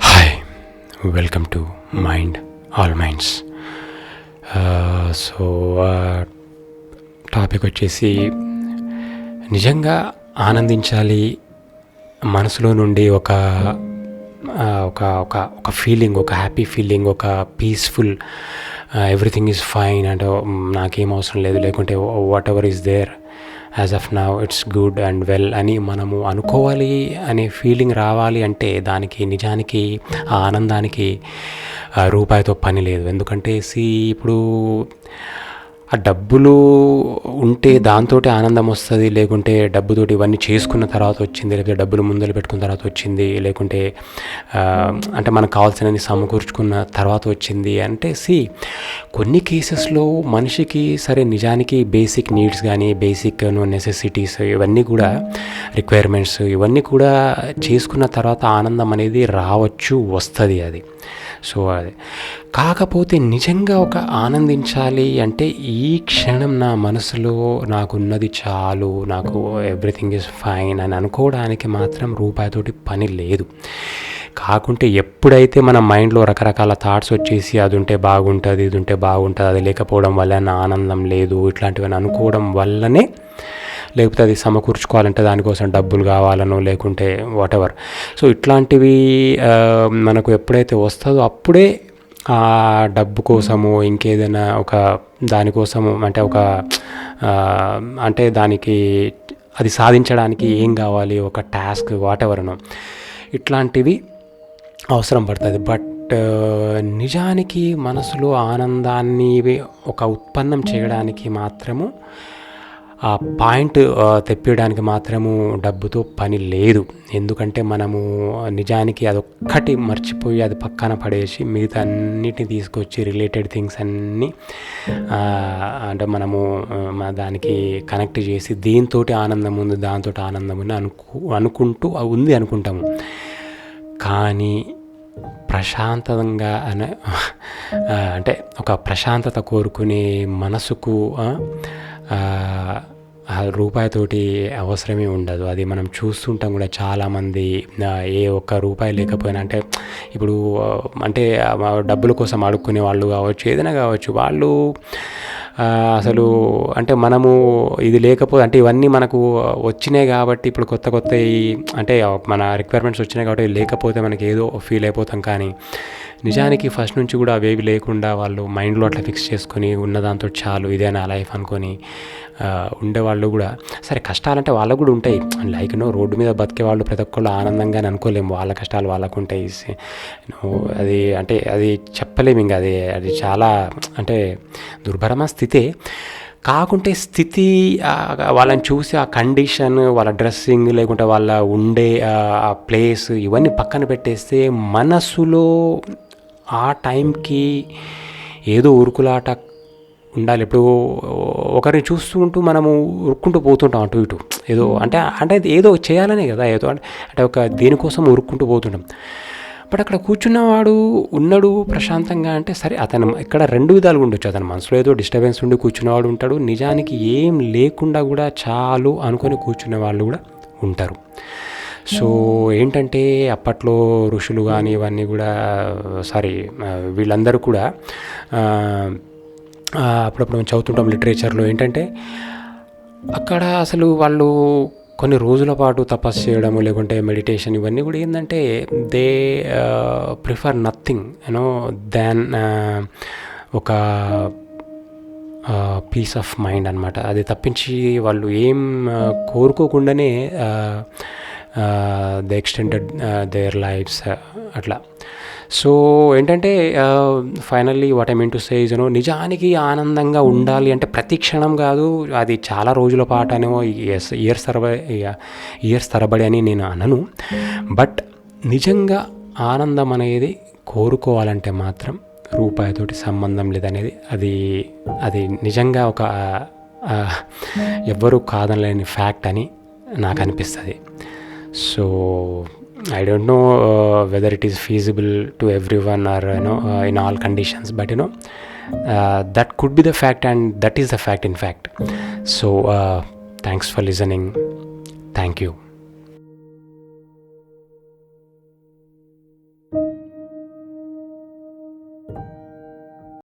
Hi welcome to mind all minds so topic వచ్చేసి నిజంగా ఆనందించాలి మనసులో నుండి ఒక ఒక ఒక ఒక ఫీలింగ్ ఒక హ్యాపీ ఫీలింగ్ ఒక peaceful everything is fine and నాకేం అవసరం లేదు లేకుంటే whatever is there as of now it's good and well అని మనము అనుకోవాలి అనే ఫీలింగ్ రావాలి అంటే దానికి నిజానికి ఆ ఆనందానికి రూపాయితో పని లేదు. ఎందుకంటే సి ఇప్పుడు ఆ డబ్బులు ఉంటే దాంతో ఆనందం వస్తుంది లేకుంటే డబ్బుతోటి ఇవన్నీ చేసుకున్న తర్వాత వచ్చింది లేకపోతే డబ్బులు ముందర పెట్టుకున్న తర్వాత వచ్చింది లేకుంటే అంటే మనకు కావాల్సినవి సమకూర్చుకున్న తర్వాత వచ్చింది అంటే సి కొన్ని కేసెస్లో మనిషికి సరే నిజానికి బేసిక్ నీడ్స్ కానీ బేసిక్ నెసెసిటీస్ ఇవన్నీ కూడా రిక్వైర్మెంట్స్ ఇవన్నీ కూడా చేసుకున్న తర్వాత ఆనందం అనేది రావచ్చు వస్తుంది అది. సో అది. కాకపోతే నిజంగా ఒక ఆనందించాలి అంటే ఈ ఈ క్షణం నా మనసులో నాకున్నది చాలు నాకు ఎవ్రీథింగ్ ఇస్ ఫైన్ అని అనుకోవడానికి మాత్రం రూపాయితోటి పని లేదు. కాకుంటే ఎప్పుడైతే మన మైండ్లో రకరకాల థాట్స్ వచ్చేసి అది ఉంటే బాగుంటుంది ఇది ఉంటే బాగుంటుంది అది లేకపోవడం వల్ల నా ఆనందం లేదు ఇట్లాంటివన్నీ అనుకోవడం వల్లనే లేకపోతే అది సమకూర్చుకోవాలంటే దానికోసం డబ్బులు కావాలనో లేకుంటే వాటెవర్ సో ఇట్లాంటివి మనకు ఎప్పుడైతే వస్తుందో అప్పుడే ఆ డబ్బు కోసము ఇంకేదైనా ఒక దానికోసము అంటే ఒక అంటే దానికి అది సాధించడానికి ఏం కావాలి ఒక టాస్క్ వాటెవర్ను ఇట్లాంటివి అవసరం పడుతుంది. బట్ నిజానికి మనసులో ఆనందాన్ని ఒక ఉత్పన్నం చేయడానికి మాత్రము ఆ పాయింట్ తెప్పించడానికి తెప్పియడానికి మాత్రము డబ్బుతో పని లేదు. ఎందుకంటే మనము నిజానికి అదొక్కటి మర్చిపోయి అది పక్కన పడేసి మిగతా అన్నిటిని తీసుకొచ్చి రిలేటెడ్ థింగ్స్ అన్నీ అంటే మనము దానికి కనెక్ట్ చేసి దీంతో ఆనందం ఉంది దాంతో ఆనందం ఉంది అనుకు అనుకుంటూ ఉంది అనుకుంటాము. కానీ ప్రశాంతంగా అనే అంటే ఒక ప్రశాంతత కోరుకునే మనసుకు రూపాయితోటి అవసరమే ఉండదు. అది మనం చూస్తుంటాం కూడా చాలామంది ఏ ఒక్క రూపాయి లేకపోయినా అంటే ఇప్పుడు అంటే డబ్బుల కోసం అడుక్కునే వాళ్ళు కావచ్చు ఏదైనా కావచ్చు వాళ్ళు అసలు అంటే మనము ఇది లేకపోతే అంటే ఇవన్నీ మనకు వచ్చినాయి కాబట్టి ఇప్పుడు కొత్త కొత్త అంటే మన రిక్వైర్మెంట్స్ వచ్చినాయి కాబట్టి లేకపోతే మనకి ఏదో ఫీల్ అయిపోతాం కానీ నిజానికి ఫస్ట్ నుంచి కూడా అవేవి లేకుండా వాళ్ళు మైండ్లో అట్లా ఫిక్స్ చేసుకొని ఉన్న దాంతో చాలు ఇదే నా లైఫ్ అనుకొని ఉండేవాళ్ళు కూడా. సరే కష్టాలంటే వాళ్ళకు కూడా ఉంటాయి. లైక్ నో రోడ్డు మీద బతికే వాళ్ళు ప్రతి ఒక్కళ్ళు ఆనందంగానే అనుకోలేము. వాళ్ళ కష్టాలు వాళ్ళకు ఉంటాయి. అది అంటే అది చెప్పలేము ఇంకా. అది అది చాలా అంటే దుర్భరమైన స్థితే కాకుంటే స్థితి వాళ్ళని చూసి ఆ కండిషన్ వాళ్ళ డ్రెస్సింగ్ లేకుంటే వాళ్ళ ఉండే ఆ, ప్లేస్ ఇవన్నీ పక్కన పెట్టేస్తే మనసులో ఆ టైంకి ఏదో ఉరుకులాట ఉండాలి. ఇప్పుడు ఒకరిని చూస్తూ ఉంటూ మనము ఉరుక్కుంటూ పోతుంటాం అటు ఇటు. ఏదో అంటే అంటే ఏదో చేయాలనే కదా. ఏదో అంటే అంటే ఒక దేనికోసం ఉరుక్కుంటూ పోతుంటాం. బట్ అక్కడ కూర్చున్నవాడు ఉన్నాడు ప్రశాంతంగా అంటే సరే అతను ఇక్కడ రెండు విధాలుగా ఉండొచ్చు. అతను మనసులో ఏదో డిస్టర్బెన్స్ ఉండి కూర్చున్నవాడు ఉంటాడు. నిజానికి ఏం లేకుండా కూడా చాలు అనుకొని కూర్చునే వాళ్ళు కూడా ఉంటారు. సో ఏంటంటే అప్పట్లో ఋషులు కానీ ఇవన్నీ కూడా సారీ వీళ్ళందరూ కూడా అప్పుడప్పుడు మనం చదువుతుంటాం లిటరేచర్లో. ఏంటంటే అక్కడ అసలు వాళ్ళు కొన్ని రోజుల పాటు తపస్సు చేయడము లేకుంటే మెడిటేషన్ ఇవన్నీ కూడా ఏంటంటే they prefer nothing you know than ఒక పీస్ ఆఫ్ మైండ్ అనమాట అది తప్పించి వాళ్ళు ఏం uh, కోరుకోకుండానే ద ఎక్స్టెండెడ్ దేర్ లైఫ్స్ అట్లా. సో ఏంటంటే finally what I mean to says you know నిజానికి ఆనందంగా ఉండాలి అంటే ప్రతి క్షణం కాదు అది చాలా రోజుల పాటు అనేమో ఇయర్స్ ఇయర్స్ తరబడి ఇయర్స్ తరబడి అని నేను అనను. బట్ నిజంగా ఆనందం అనేది కోరుకోవాలంటే మాత్రం రూపాయితోటి సంబంధం లేదనేది అది అది నిజంగా ఒక ఎవ్వరూ కాదనలేని ఫ్యాక్ట్ అని నాకు అనిపిస్తుంది. So I don't know uh, whether it is feasible to everyone or you know uh, in all conditions, but you know uh, that could be the fact, and that is the fact in fact. So thanks for listening. Thank you.